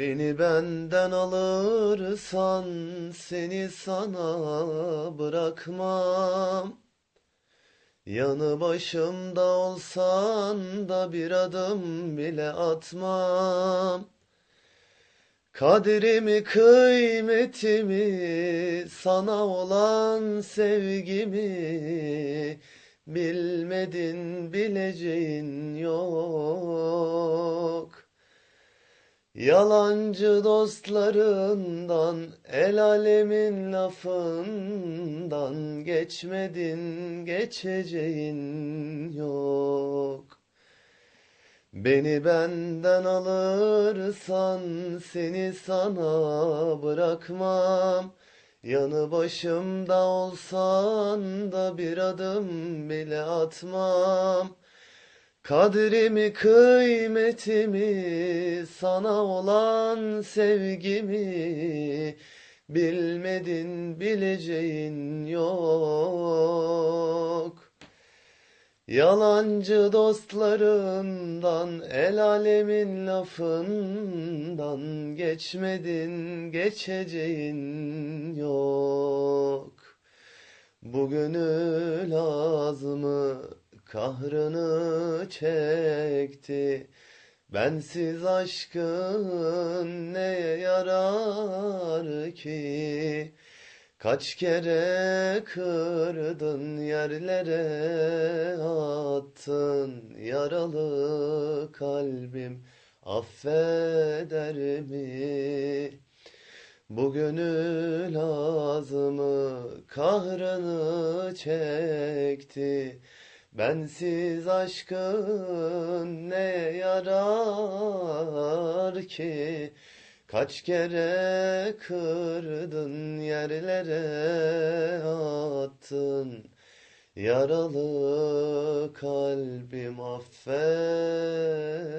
Beni benden alırsan seni sana bırakmam. Yanı başımda olsan da bir adım bile atmam. Kadirimi, kıymetimi, sana olan sevgimi bilmedin, bileceğin yok. Yalancı dostlarından, el alemin lafından geçmedin, geçeceğin yok. Beni benden alırsan seni sana bırakmam. Yanı başımda olsan da bir adım bile atmam. Kadrimi, kıymetimi, sana olan sevgimi bilmedin, bileceğin yok. Yalancı dostlarından, el alemin lafından geçmedin, geçeceğin yok. Bu gönül azmı kahrını çekti. Bensiz aşkın neye yarar ki? Kaç kere kırdın yerlere attın yaralı kalbim affeder mi? Bu gönül azmı kahrını çekti. Bensiz aşkın ne yarar ki? Kaç kere kırdın yerlere attın Yaralı kalbim affeder